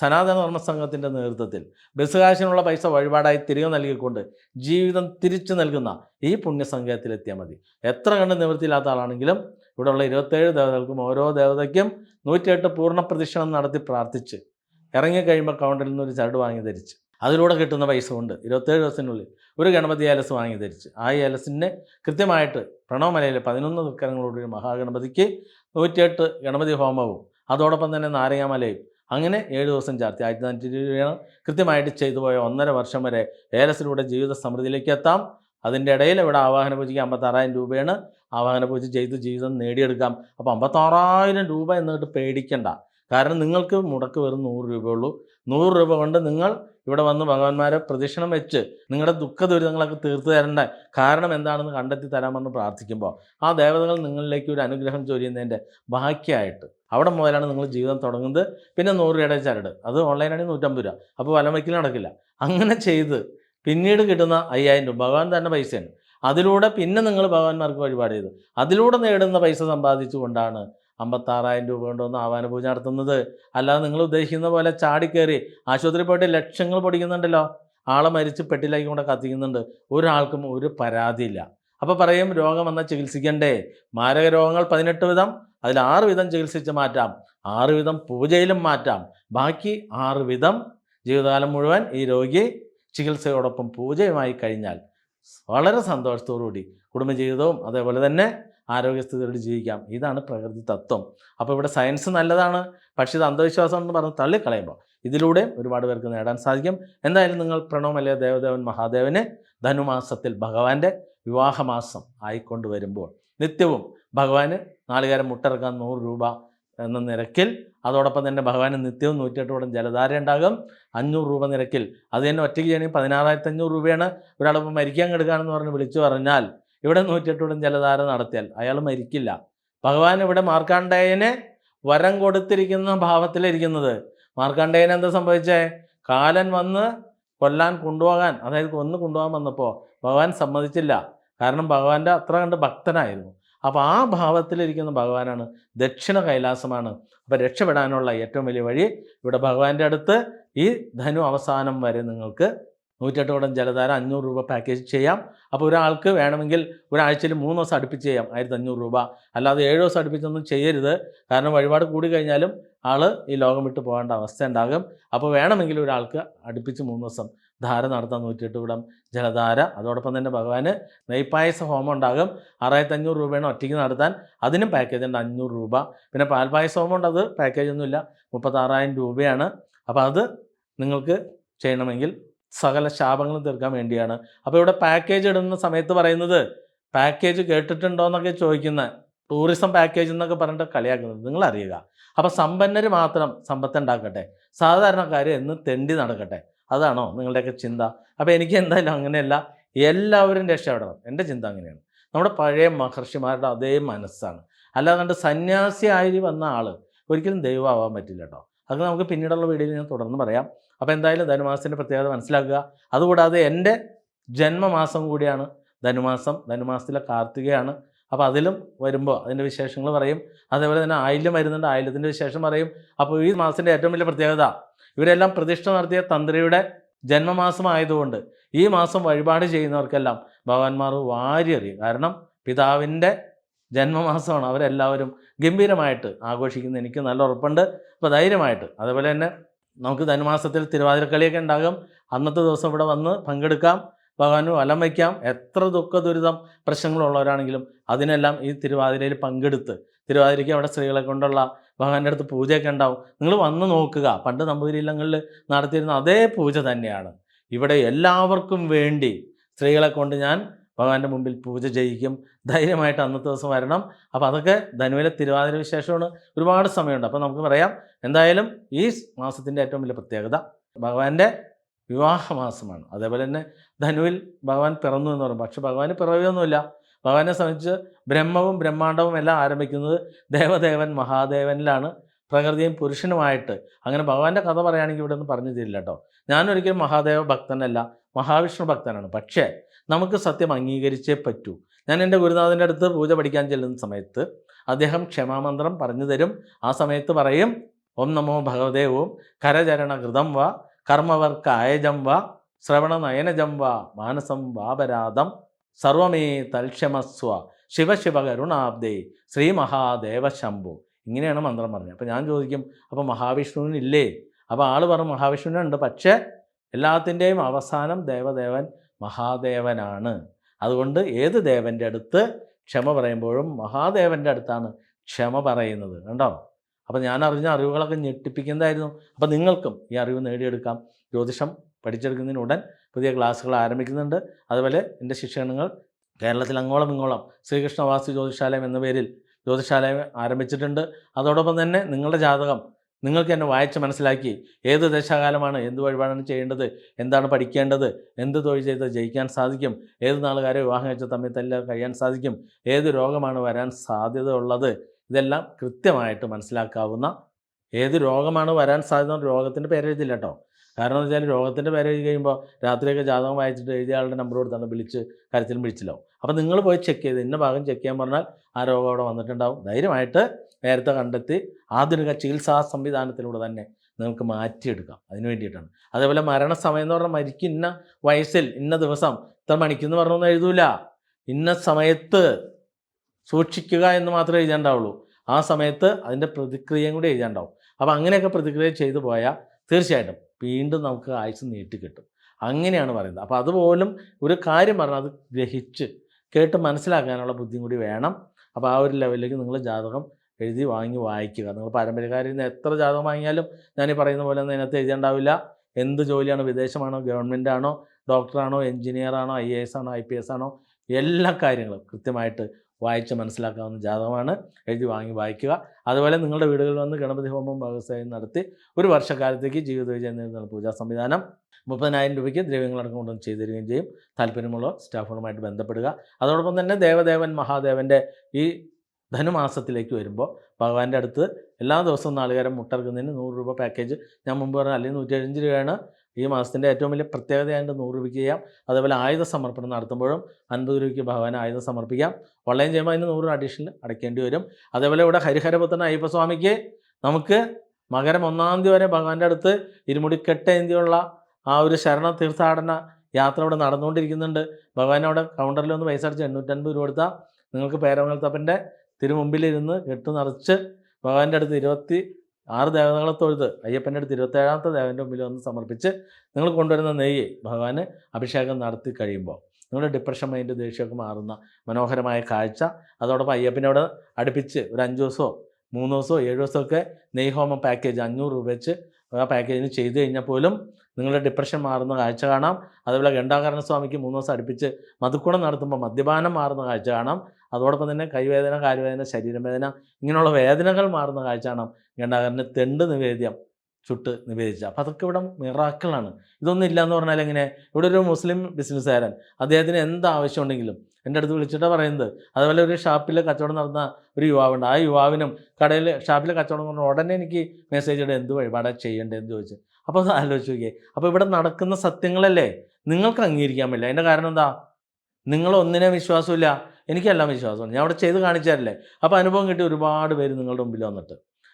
സനാതന ധർമ്മ സംഘത്തിന്റെ നേതൃത്വത്തിൽ ബസുകാശിനുള്ള പൈസ വഴിപാടായി തിരികെ നൽകിക്കൊണ്ട് ജീവിതം തിരിച്ചു നൽകുന്ന ഈ പുണ്യസംഘത്തിലെത്തിയാൽ മതി. എത്ര കണ്ട് നിവൃത്തിയില്ലാത്ത ആളാണെങ്കിലും ഇവിടെയുള്ള ഇരുപത്തേഴ് ദേവതകൾക്കും ഓരോ ദേവതയ്ക്കും നൂറ്റിയെട്ട് പൂർണ പ്രദക്ഷിണം നടത്തി പ്രാർത്ഥിച്ച് ഇറങ്ങിക്കഴിയുമ്പോൾ കൗണ്ടറിൽ നിന്ന് ഒരു ചരട് വാങ്ങി ധരിച്ച്. അതിലൂടെ കിട്ടുന്ന പൈസ കൊണ്ട് ഇരുപത്തേഴ് ദിവസത്തിനുള്ളിൽ ഒരു ഗണപതി ഏലസ് വാങ്ങി ധരിച്ച്. ആ ഏലസിനെ കൃത്യമായിട്ട് പ്രണവമലയിലെ പതിനൊന്ന് ദുഃഖരങ്ങളോടൊരു മഹാഗണപതിക്ക് നൂറ്റിയെട്ട് ഗണപതി ഹോമവും അതോടൊപ്പം തന്നെ നാരങ്ങാമലയും അങ്ങനെ ഏഴ് ദിവസം ചാർത്തി. ആയിരത്തി നാനൂറ്റി രൂപയാണ് കൃത്യമായിട്ട് ചെയ്തു പോയ ഒന്നര വർഷം വരെ ഏലസിലൂടെ ജീവിത സമൃദ്ധിയിലേക്ക് എത്താം. അതിന്റെ ഇടയിൽ ഇവിടെ ആവാഹന പൂജയ്ക്ക് അമ്പത്താറായിരം രൂപയാണ് ആവാഹന പൂജ ചെയ്ത് ജീവിതം നേടിയെടുക്കാം. അപ്പോൾ അമ്പത്താറായിരം രൂപ എന്നിട്ട് പേടിക്കണ്ട. കാരണം നിങ്ങൾക്ക് മുടക്ക് വെറും നൂറ് രൂപയുള്ളൂ നൂറ് രൂപ കൊണ്ട് നിങ്ങൾ ഇവിടെ വന്ന് ഭഗവാന്മാരെ പ്രദക്ഷിണം വെച്ച് നിങ്ങളുടെ ദുഃഖ ദുരിതങ്ങളൊക്കെ തീർത്തു തരേണ്ട കാരണം എന്താണെന്ന് കണ്ടെത്തി തരാമെന്ന് പ്രാർത്ഥിക്കുമ്പോൾ ആ ദേവതകൾ നിങ്ങളിലേക്ക് ഒരു അനുഗ്രഹം ചൊരിയുന്നതിന്റെ ബാക്കിയായിട്ട് അവിടെ മുതലാണ് നിങ്ങൾ ജീവിതം തുടങ്ങുന്നത്. പിന്നെ നൂറ് രൂപയുടെ ചരട്. അത് ഓൺലൈനാണെങ്കിൽ നൂറ്റമ്പത് രൂപ. അപ്പോൾ വലം നടക്കില്ല. അങ്ങനെ ചെയ്ത് പിന്നീട് കിട്ടുന്ന അയ്യായിരം രൂപ. ഭഗവാൻ തന്നെ പൈസയാണ്. അതിലൂടെ പിന്നെ നിങ്ങൾ ഭഗവാന്മാർക്ക് വഴിപാട് ചെയ്തു. അതിലൂടെ നേടുന്ന പൈസ സമ്പാദിച്ചു കൊണ്ടാണ് അമ്പത്താറായിരം രൂപ കൊണ്ടൊന്ന് ആവാന പൂജ നടത്തുന്നത്. അല്ലാതെ നിങ്ങൾ ഉദ്ദേശിക്കുന്ന പോലെ ചാടിക്കയറി ആശുപത്രിയിൽ പോയിട്ട് ലക്ഷങ്ങൾ പൊടിക്കുന്നുണ്ടല്ലോ. ആളെ മരിച്ച് പെട്ടിലാക്കി കൊണ്ട് കത്തിക്കുന്നുണ്ട്. ഒരാൾക്കും ഒരു പരാതിയില്ല. അപ്പോൾ പറയും രോഗം വന്നാൽ ചികിത്സിക്കണ്ടേ. മാരക രോഗങ്ങൾ പതിനെട്ട് വിധം അതിൽ ആറ് വിധം ചികിത്സിച്ച് മാറ്റാം. ആറ് വിധം പൂജയിലും മാറ്റാം. ബാക്കി ആറ് വിധം ജീവിതകാലം മുഴുവൻ ഈ രോഗി ചികിത്സയോടൊപ്പം പൂജയുമായി കഴിഞ്ഞാൽ വളരെ സന്തോഷത്തോടുകൂടി കുടുംബജീവിതവും അതേപോലെ തന്നെ ആരോഗ്യസ്ഥിതിയോട് ജീവിക്കാം. ഇതാണ് പ്രകൃതി തത്വം. അപ്പോൾ ഇവിടെ സയൻസ് നല്ലതാണ് പക്ഷേ ഇത് അന്ധവിശ്വാസം എന്ന് പറഞ്ഞ് തള്ളിക്കളയുമ്പോൾ ഇതിലൂടെ ഒരുപാട് പേർക്ക് നേടാൻ സാധിക്കും. എന്തായാലും നിങ്ങൾ പ്രണവമല്ലേ ദേവദേവൻ മഹാദേവനെ? ധനുമാസത്തിൽ ഭഗവാന്റെ വിവാഹമാസം ആയിക്കൊണ്ട് വരുമ്പോൾ നിത്യവും ഭഗവാന് നാളികേരം മുട്ടിറക്കാൻ നൂറ് രൂപ എന്ന നിരക്കിൽ അതോടൊപ്പം തന്നെ ഭഗവാന് നിത്യവും നൂറ്റിയെട്ടോളം ജലധാര ഉണ്ടാകും. അഞ്ഞൂറ് രൂപ നിരക്കിൽ. അത് തന്നെ ഒറ്റയ്ക്ക് ചെയ്യണമെങ്കിൽ പതിനാറായിരത്തി അഞ്ഞൂറ് രൂപയാണ്. ഒരാളിപ്പോൾ മരിക്കാൻ കിടക്കുകയാണെന്ന് പറഞ്ഞ് വിളിച്ചു പറഞ്ഞാൽ ഇവിടെ നൂറ്റിയെട്ടോളം ജലധാര നടത്തിയാൽ അയാൾ മരിക്കില്ല. ഭഗവാൻ ഇവിടെ മാർക്കാണ്ഡേയന് വരം കൊടുത്തിരിക്കുന്ന ഭാവത്തിലിരിക്കുന്നത്. മാർക്കാണ്ഡേയൻ എന്താ സംഭവിച്ചേ? കാലൻ വന്ന് കൊല്ലാൻ കൊണ്ടുപോകാൻ അതായത് കൊന്ന് കൊണ്ടുപോകാൻ വന്നപ്പോൾ ഭഗവാൻ സമ്മതിച്ചില്ല. കാരണം ഭഗവാന്റെ അത്ര കണ്ട് ഭക്തനായിരുന്നു. അപ്പോൾ ആ ഭാവത്തിലിരിക്കുന്ന ഭഗവാനാണ് ദക്ഷിണ കൈലാസമാണ്. അപ്പോൾ രക്ഷപ്പെടാനുള്ള ഏറ്റവും വലിയ വഴി ഇവിടെ ഭഗവാന്റെ അടുത്ത് ഈ ധനു അവസാനം വരെ നിങ്ങൾക്ക് നൂറ്റെട്ടോളം ജലധാര അഞ്ഞൂറ് രൂപ പാക്കേജ് ചെയ്യാം. അപ്പോൾ ഒരാൾക്ക് വേണമെങ്കിൽ ഒരാഴ്ചയിൽ മൂന്ന് ദിവസം അടുപ്പിച്ച് ചെയ്യാം. ആയിരത്തി അഞ്ഞൂറ് രൂപ. അല്ലാതെ ഏഴ് ദിവസം അടുപ്പിച്ചൊന്നും ചെയ്യരുത്. കാരണം വഴിപാട് കൂടി കഴിഞ്ഞാലും ആൾ ഈ ലോകം വിട്ട് പോകേണ്ട അവസ്ഥ ഉണ്ടാകും. അപ്പോൾ വേണമെങ്കിൽ ഒരാൾക്ക് അടുപ്പിച്ച് മൂന്ന് ദിവസം ധാര നടത്താൻ നൂറ്റിയെട്ട് വിടം ജലധാര. അതോടൊപ്പം തന്നെ ഭഗവാന് നെയ്പ്പായസ ഹോമം ഉണ്ടാകും. ആറായിരത്തി അഞ്ഞൂറ് രൂപയാണ് ഒറ്റയ്ക്ക് നടത്താൻ. അതിനും പാക്കേജ് ഉണ്ട് അഞ്ഞൂറ് രൂപ. പിന്നെ പാൽപ്പായസ ഹോമം ഉണ്ട് അത് പാക്കേജൊന്നുമില്ല മുപ്പത്താറായിരം രൂപയാണ്. അപ്പോൾ അത് നിങ്ങൾക്ക് ചെയ്യണമെങ്കിൽ സകല ശാപങ്ങളും തീർക്കാൻ വേണ്ടിയാണ്. അപ്പോൾ ഇവിടെ പാക്കേജ് ഇടുന്ന സമയത്ത് പറയുന്നത് പാക്കേജ് കേട്ടിട്ടുണ്ടോ എന്നൊക്കെ ചോദിക്കുന്ന ടൂറിസം പാക്കേജ് എന്നൊക്കെ പറഞ്ഞിട്ട് കളിയാക്കുന്നത്. നിങ്ങൾ അറിയുക അപ്പോൾ സമ്പന്നർ മാത്രം സമ്പത്ത് ഉണ്ടാക്കട്ടെ. സാധാരണക്കാർ എന്ന് തെണ്ടി നടക്കട്ടെ. അതാണോ നിങ്ങളുടെയൊക്കെ ചിന്ത? അപ്പോൾ എനിക്ക് എന്തായാലും അങ്ങനെയല്ല. എല്ലാവരും രക്ഷപ്പെടണം. എന്റെ ചിന്ത അങ്ങനെയാണ്. നമ്മുടെ പഴയ മഹർഷിമാരുടെ അതേ മനസ്സാണ്. അല്ലാതെ കണ്ട് സന്യാസിയായി വന്ന ആൾ ഒരിക്കലും ദൈവമാവാൻ പറ്റില്ല കേട്ടോ അത് നമുക്ക് പിന്നീടുള്ള വീഡിയോയിൽ ഞാൻ തുടർന്ന് പറയാം. അപ്പോൾ എന്തായാലും ധനുമാസത്തിന്റെ പ്രത്യേകത മനസ്സിലാക്കുക. അതുകൂടാതെ എന്റെ ജന്മമാസം കൂടിയാണ് ധനുമാസം. ധനുമാസത്തിലെ കാർത്തികയാണ്. അപ്പോൾ അതിലും വരുമ്പോൾ അതിന്റെ വിശേഷങ്ങൾ പറയും. അതേപോലെ തന്നെ ആയില്യം വരുന്നുണ്ട്. ആയില്യത്തിന്റെ വിശേഷം പറയും. അപ്പോൾ ഈ മാസത്തിന്റെ ഏറ്റവും വലിയ പ്രത്യേകത ഇവരെല്ലാം പ്രതിഷ്ഠ നടത്തിയ തന്ത്രിയുടെ ജന്മമാസമായതുകൊണ്ട് ഈ മാസം വഴിപാട് ചെയ്യുന്നവർക്കെല്ലാം ഭഗവാന്മാർ വാരിയറിയും. കാരണം പിതാവിന്റെ ജന്മമാസമാണ്. അവരെല്ലാവരും ഗംഭീരമായിട്ട് ആഘോഷിക്കുന്നത് എനിക്ക് നല്ല ഉറപ്പുണ്ട്. അപ്പോൾ ധൈര്യമായിട്ട്. അതേപോലെ തന്നെ നമുക്ക് ധനുമാസത്തിൽ തിരുവാതിരക്കളിയൊക്കെ ഉണ്ടാകും. അന്നത്തെ ദിവസം ഇവിടെ വന്ന് പങ്കെടുക്കാം. ഭഗവാന് വലം വയ്ക്കാം. എത്ര ദുഃഖ ദുരിതം പ്രശ്നങ്ങളുള്ളവരാണെങ്കിലും അതിനെല്ലാം ഈ തിരുവാതിരയിൽ പങ്കെടുത്ത് തിരുവാതിരയ്ക്ക് അവിടെ സ്ത്രീകളെ കൊണ്ടുള്ള ഭഗവാന്റെ അടുത്ത് പൂജയൊക്കെ ഉണ്ടാവും. നിങ്ങൾ വന്ന് നോക്കുക. പണ്ട് നമ്പൂതിരി ഇല്ലങ്ങളിൽ നടത്തിയിരുന്ന അതേ പൂജ തന്നെയാണ്. ഇവിടെ എല്ലാവർക്കും വേണ്ടി സ്ത്രീകളെ കൊണ്ട് ഞാൻ ഭഗവാന്റെ മുമ്പിൽ പൂജ ചെയ്യിക്കും. ധൈര്യമായിട്ട് അന്നത്തെ ദിവസം വരണം. അപ്പോൾ അതൊക്കെ ധനുവിലെ തിരുവാതിര വിശേഷമാണ്. ഒരുപാട് സമയമുണ്ട്. അപ്പോൾ നമുക്ക് പറയാം. എന്തായാലും ഈ മാസത്തിന്റെ ഏറ്റവും വലിയ പ്രത്യേകത ഭഗവാന്റെ വിവാഹ മാസമാണ് അതേപോലെ തന്നെ ധനുവിൽ ഭഗവാൻ പിറന്നു എന്ന് പറയും. പക്ഷെ ഭഗവാന് പിറവിയൊന്നുമില്ല. ഭഗവാനെ സംബന്ധിച്ച് ബ്രഹ്മവും ബ്രഹ്മാണ്ടവും എല്ലാം ആരംഭിക്കുന്നത് ദേവദേവൻ മഹാദേവനിലാണ്. പ്രകൃതിയും പുരുഷനുമായിട്ട്. അങ്ങനെ ഭഗവാന്റെ കഥ പറയുകയാണെങ്കിൽ ഇവിടെ ഒന്നും പറഞ്ഞു തരില്ല കേട്ടോ. ഞാനൊരിക്കലും മഹാദേവ ഭക്തനല്ല. മഹാവിഷ്ണു ഭക്തനാണ്. പക്ഷേ നമുക്ക് സത്യം അംഗീകരിച്ചേ പറ്റൂ. ഞാൻ എന്റെ ഗുരുനാഥന്റെ അടുത്ത് പൂജ പഠിക്കാൻ ചെല്ലുന്ന സമയത്ത് അദ്ദേഹം ക്ഷമാമന്ത്രം പറഞ്ഞു തരും. ആ സമയത്ത് പറയും ഓം നമോ ഭഗവതേ ഓം കരചരണകൃതം കർമ്മവർക്ക് കർമ്മവർക്കായജം വ ശ്രവണനയനജം വ മാനസം വാപരാധം സർവമേ തൽക്ഷമസ്വ ശിവശിവ കരുണാബ്ദേ ശ്രീ മഹാദേവ ശംഭു. ഇങ്ങനെയാണ് മന്ത്രം പറഞ്ഞത്. അപ്പോൾ ഞാൻ ചോദിക്കും അപ്പോൾ മഹാവിഷ്ണുവിനില്ലേ? അപ്പോൾ ആൾ പറഞ്ഞു മഹാവിഷ്ണുവിനുണ്ട്. പക്ഷേ എല്ലാത്തിന്റെയും അവസാനം ദേവദേവൻ മഹാദേവനാണ്. അതുകൊണ്ട് ഏത് ദേവന്റെ അടുത്ത് ക്ഷമ പറയുമ്പോഴും മഹാദേവന്റെ അടുത്താണ് ക്ഷമ പറയുന്നത് കണ്ടോ? അപ്പോൾ ഞാൻ അറിഞ്ഞ അറിവുകളൊക്കെ ഞെട്ടിപ്പിക്കുന്നതായിരുന്നു. അപ്പോൾ നിങ്ങൾക്കും ഈ അറിവ് നേടിയെടുക്കാം. ജ്യോതിഷം പഠിച്ചെടുക്കുന്നതിന് ഉടൻ പുതിയ ക്ലാസ്സുകൾ ആരംഭിക്കുന്നുണ്ട്. അതുപോലെ എന്റെ ശിക്ഷണങ്ങൾ കേരളത്തിൽ അങ്ങോളം ഇങ്ങോളം ശ്രീകൃഷ്ണ വാസ്തു ജ്യോതിഷാലയം എന്ന പേരിൽ ജ്യോതിഷാലയം ആരംഭിച്ചിട്ടുണ്ട്. അതോടൊപ്പം തന്നെ നിങ്ങളുടെ ജാതകം നിങ്ങൾക്ക് എന്നെ വായിച്ച് മനസ്സിലാക്കി. ഏത് ദശാകാലമാണ് എന്ത് വഴിപാടാണ് ചെയ്യേണ്ടത് എന്താണ് പഠിക്കേണ്ടത് എന്ത് തൊഴിൽ ചെയ്ത് ജയിക്കാൻ സാധിക്കും ഏത് നാളുകാരെ വിവാഹം കഴിച്ച തമ്മിൽ തന്നെ കഴിയാൻ സാധിക്കും ഏത് രോഗമാണ് വരാൻ സാധ്യത ഉള്ളത് ഇതെല്ലാം കൃത്യമായിട്ട് മനസ്സിലാക്കാവുന്ന ഏത് രോഗമാണ് വരാൻ സാധ്യത രോഗത്തിന്റെ പേരെഴുതില്ല കേട്ടോ. കാരണം എന്ന് വെച്ചാൽ രോഗത്തിന്റെ പേര് എഴുതി കഴിയുമ്പോൾ രാത്രിയൊക്കെ ജാതകം വായിച്ചിട്ട് എഴുതിയ ആളുടെ നമ്പർ കൊടുത്താണ് വിളിച്ച് കരച്ചിലും പിടിച്ചില്ലാവും അപ്പോൾ നിങ്ങൾ പോയി ചെക്ക് ചെയ്ത് ഇന്ന ഭാഗം ചെക്ക് ചെയ്യാൻ പറഞ്ഞാൽ ആ രോഗം അവിടെ വന്നിട്ടുണ്ടാവും. ധൈര്യമായിട്ട് നേരത്തെ കണ്ടെത്തി ആധുനിക ചികിത്സാ സംവിധാനത്തിലൂടെ തന്നെ നിങ്ങൾക്ക് മാറ്റിയെടുക്കാം. അതിന് വേണ്ടിയിട്ടാണ്. അതേപോലെ മരണസമയം എന്ന് പറഞ്ഞാൽ മരിക്കും ഇന്ന വയസ്സിൽ ഇന്ന ദിവസം ഇത്ര മണിക്കെന്ന് പറഞ്ഞൊന്നും എഴുതൂല. ഇന്ന സമയത്ത് സൂക്ഷിക്കുക എന്ന് മാത്രമേ എഴുതാണ്ടാവുള്ളൂ ആ സമയത്ത് അതിന്റെ പ്രതിക്രിയയും കൂടി എഴുതാണ്ടാവും അപ്പോൾ അങ്ങനെയൊക്കെ പ്രതിക്രിയ ചെയ്തു പോയാൽ തീർച്ചയായിട്ടും വീണ്ടും നമുക്ക് ആയുസ് നീട്ടി കിട്ടും. അങ്ങനെയാണ് പറയുന്നത്. അപ്പോൾ അതുപോലും ഒരു കാര്യം പറഞ്ഞാൽ അത് ഗ്രഹിച്ച് കേട്ട് മനസ്സിലാക്കാനുള്ള ബുദ്ധിയും കൂടി വേണം. അപ്പോൾ ആ ഒരു ലെവലിലേക്ക് നിങ്ങൾ ജാതകം എഴുതി വാങ്ങി വായിക്കുക. നിങ്ങൾ പാരമ്പര്യക്കാരിൽ നിന്ന് എത്ര ജാതകം വാങ്ങിയാലും ഞാൻ ഈ പറയുന്ന പോലെ ഒന്നും അതിനകത്ത് എഴുതിയുണ്ടാവില്ല എന്ത് ജോലിയാണോ വിദേശമാണോ ഗവൺമെന്റ് ആണോ ഡോക്ടറാണോ എഞ്ചിനീയറാണോ ഐ എ എസ് ആണോ ഐ പി എസ് ആണോ എല്ലാ കാര്യങ്ങളും കൃത്യമായിട്ട് വായിച്ച് മനസ്സിലാക്കാവുന്ന ജാതകമാണ്. എഴുതി വാങ്ങി വായിക്കുക. അതുപോലെ നിങ്ങളുടെ വീടുകളിൽ വന്ന് ഗണപതി ഹോമം വ്യവസായം നടത്തി ഒരു വർഷക്കാലത്തേക്ക് ജീവിത വിജയം നേരിടുന്ന പൂജാ സംവിധാനം. മുപ്പതിനായിരം രൂപയ്ക്ക് ദ്രവ്യങ്ങളടക്കം കൊണ്ടുവന്ന് ചെയ്തു തരികയും ചെയ്യും. താല്പര്യമുള്ള സ്റ്റാഫുകളുമായിട്ട് ബന്ധപ്പെടുക. അതോടൊപ്പം തന്നെ ദേവദേവൻ മഹാദേവന്റെ ഈ ധനുമാസത്തിലേക്ക് വരുമ്പോൾ ഭഗവാന്റെ അടുത്ത് എല്ലാ ദിവസവും നാളുകാരം മുട്ടർക്കുന്നതിന് നൂറ് രൂപ പാക്കേജ് ഞാൻ മുമ്പ് പറഞ്ഞ അല്ലെങ്കിൽ നൂറ്റി അഞ്ച് രൂപയാണ് ഈ മാസത്തിന്റെ ഏറ്റവും വലിയ പ്രത്യേകതയായിട്ട് നൂറ് രൂപയ്ക്ക് ചെയ്യാം. അതേപോലെ ആയുധ സമർപ്പണം നടത്തുമ്പോഴും അൻപത് രൂപയ്ക്ക് ഭഗവാൻ ആയുധം സമർപ്പിക്കാം. ഓൺലൈൻ ചെയ്യുമ്പോൾ അതിന് നൂറ് അഡീഷണൽ അടയ്ക്കേണ്ടി വരും. അതേപോലെ ഇവിടെ ഹരിഹരപുത്രൻ അയ്യപ്പസ്വാമിക്ക് നമുക്ക് മകരം ഒന്നാം തീയതി വരെ ഭഗവാന്റെ അടുത്ത് ഇരുമുടിക്കെട്ട് എന്തിയുള്ള ആ ഒരു ശരണ തീർത്ഥാടന യാത്ര ഇവിടെ നടന്നുകൊണ്ടിരിക്കുന്നുണ്ട്. ഭഗവാൻ അവിടെ കൗണ്ടറിൽ ഒന്ന് പൈസ അടിച്ച് എണ്ണൂറ്റൻപത് രൂപ കൊടുത്താൽ നിങ്ങൾക്ക് പേരമംഗലത്തപ്പന്റെ തിരുമുമ്പിലിരുന്ന് കെട്ടു നിറച്ച് ഭഗവാന്റെ അടുത്ത് ഇരുപത്തി ആറ് ദേവതകളെ തൊഴുത് അയ്യപ്പന്റെ അടുത്ത് ഇരുപത്തേഴാമത്തെ ദേവന്റെ മുമ്പിൽ വന്ന് സമർപ്പിച്ച് നിങ്ങൾ കൊണ്ടുവരുന്ന നെയ്യ് ഭഗവാന് അഭിഷേകം നടത്തി കഴിയുമ്പോൾ. നിങ്ങളുടെ ഡിപ്രഷൻ മൈൻഡ് ദേഷ്യമൊക്കെ മാറുന്ന മനോഹരമായ കാഴ്ച. അതോടൊപ്പം അയ്യപ്പനോട് അടുപ്പിച്ച് ഒരു അഞ്ച് ദിവസമോ മൂന്ന് ദിവസമോ ഏഴ് ദിവസമൊക്കെ നെയ്ഹോമം പാക്കേജ് അഞ്ഞൂറ് രൂപ വെച്ച് ആ പാക്കേജിന് ചെയ്തു കഴിഞ്ഞാൽ പോലും നിങ്ങളുടെ ഡിപ്രഷൻ മാറുന്ന കാഴ്ച കാണാം. അതുപോലെ ഗണ്ടാകരണ സ്വാമിക്ക് മൂന്ന് ദിവസം അടുപ്പിച്ച് മധുക്കുണം നടത്തുമ്പോൾ മദ്യപാനം മാറുന്ന കാഴ്ച കാണാം. അതോടൊപ്പം തന്നെ കൈവേദന കാലുവേദന ശരീരവേദന ഇങ്ങനെയുള്ള വേദനകൾ മാറുന്ന കാഴ്ചയാണ് ഗണ്ടാകരന് തെണ്ട് നിവേദ്യം ചുട്ട് നിവേദിച്ച അപ്പം അതൊക്കെ ഇവിടെ മിറാക്കളാണ്. ഇതൊന്നും ഇല്ല എന്ന് പറഞ്ഞാൽ എങ്ങനെ? ഇവിടെ ഒരു മുസ്ലിം ബിസിനസ്സുകാരൻ അദ്ദേഹത്തിന് എന്ത് ആവശ്യമുണ്ടെങ്കിലും എന്റെ അടുത്ത് വിളിച്ചിട്ട് പറയുന്നത്. അതുപോലെ ഒരു ഷാപ്പിൽ കച്ചവടം നടന്ന ഒരു യുവാവുണ്ട്. ആ യുവാവിനും കടയിൽ ഷാപ്പിൽ കച്ചവടം കൊണ്ട് ഉടനെ എനിക്ക് മെസ്സേജ് ഇടുക എന്ത് വഴിപാടാണ് ചെയ്യേണ്ടതെന്ന് ചോദിച്ചു. അപ്പോൾ അത് ആലോചിച്ച് നോക്കിയേ. അപ്പോൾ ഇവിടെ നടക്കുന്ന സത്യങ്ങളല്ലേ? നിങ്ങൾക്ക് അംഗീകരിക്കാൻ പറ്റില്ല. അതിന്റെ കാരണം എന്താ? നിങ്ങളൊന്നിനെ വിശ്വാസമില്ല എനിക്കെല്ലാം വിശ്വാസമാണ് ഞാൻ അവിടെ ചെയ്ത് കാണിച്ചാലല്ലേ? അപ്പോൾ അനുഭവം കിട്ടി ഒരുപാട് പേര് നിങ്ങളുടെ മുമ്പിൽ വന്നിട്ട്.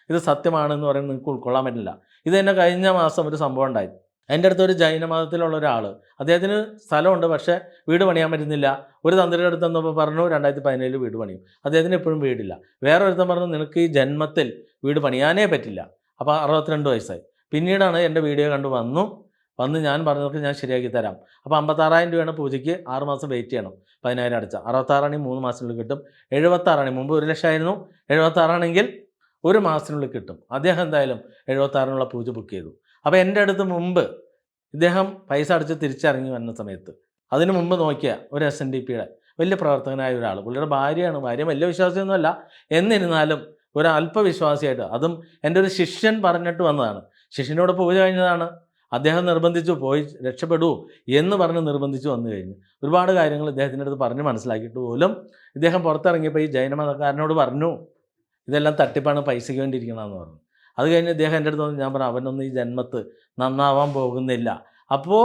ഇത് സത്യമാണെന്ന് പറയുന്നത് നിങ്ങൾക്ക് ഉൾക്കൊള്ളാൻ പറ്റില്ല. ഇത് തന്നെ കഴിഞ്ഞ മാസം ഒരു സംഭവം ഉണ്ടായി. എന്റെ അടുത്ത് ഒരു ജൈന മതത്തിലുള്ള ഒരാൾ അദ്ദേഹത്തിന് സ്ഥലമുണ്ട് പക്ഷേ വീട് പണിയാൻ പറ്റുന്നില്ല. ഒരു തന്ത്രിയുടെ അടുത്ത് എന്നപ്പോൾ പറഞ്ഞു രണ്ടായിരത്തി പതിനേഴിൽ വീട് പണിയും. അദ്ദേഹത്തിന് എപ്പോഴും വീടില്ല. വേറെ ഒരുത്തൻ പറഞ്ഞു നിനക്ക് ഈ ജന്മത്തിൽ വീട് പണിയാനേ പറ്റില്ല. അപ്പോൾ അറുപത്തിരണ്ട് വയസ്സായി. പിന്നീടാണ് എന്റെ വീഡിയോ കണ്ടു വന്നു. വന്ന് ഞാൻ പറഞ്ഞതൊക്കെ ഞാൻ ശരിയാക്കി തരാം. അപ്പോൾ അമ്പത്താറായിരം രൂപയാണ് പൂജയ്ക്ക് ആറ് മാസം വെയിറ്റ് ചെയ്യണം. പതിനായിരം അടച്ച. അറുപത്താറാണെങ്കിൽ മൂന്ന് മാസത്തിനുള്ളിൽ കിട്ടും. എഴുപത്താറാണെങ്കിൽ മുമ്പ് ഒരു ലക്ഷമായിരുന്നു എഴുപത്താറാണെങ്കിൽ ഒരു മാസത്തിനുള്ളിൽ കിട്ടും. അദ്ദേഹം എന്തായാലും എഴുപത്താറിനുള്ള പൂജ ബുക്ക് ചെയ്തു. അപ്പോൾ എന്റെ അടുത്ത് മുമ്പ് ഇദ്ദേഹം പൈസ അടച്ച് തിരിച്ചിറങ്ങി വന്ന സമയത്ത് അതിന് മുമ്പ് നോക്കിയ ഒരു എസ് എൻ ഡി പിയുടെ വലിയ പ്രവർത്തകനായ ഒരാൾ. പുള്ളിയുടെ ഭാര്യയാണ്. ഭാര്യ വലിയ വിശ്വാസിയൊന്നുമല്ല. എന്നിരുന്നാലും ഒരു അല്പവിശ്വാസിയായിട്ട് അതും എന്റെ ഒരു ശിഷ്യൻ പറഞ്ഞിട്ട് വന്നതാണ്. ശിഷ്യനോട് പൂജ കഴിഞ്ഞതാണ്. അദ്ദേഹം നിർബന്ധിച്ചു പോയി രക്ഷപ്പെടൂ എന്ന് പറഞ്ഞ് നിർബന്ധിച്ചു വന്നു കഴിഞ്ഞു. ഒരുപാട് കാര്യങ്ങൾ ഇദ്ദേഹത്തിന്റെ അടുത്ത് പറഞ്ഞ് മനസ്സിലാക്കിയിട്ട് പോലും ഇദ്ദേഹം പുറത്തിറങ്ങിയപ്പോൾ ഈ ജൈനമതക്കാരനോട് പറഞ്ഞു ഇതെല്ലാം തട്ടിപ്പാണ് പൈസയ്ക്ക് വേണ്ടിയിരിക്കണമെന്ന് പറഞ്ഞു. അത് കഴിഞ്ഞ് ഇദ്ദേഹം എന്റെ അടുത്ത് ഞാൻ പറഞ്ഞു അവനൊന്നും ഈ ജന്മത്ത് നന്നാവാൻ പോകുന്നില്ല. അപ്പോൾ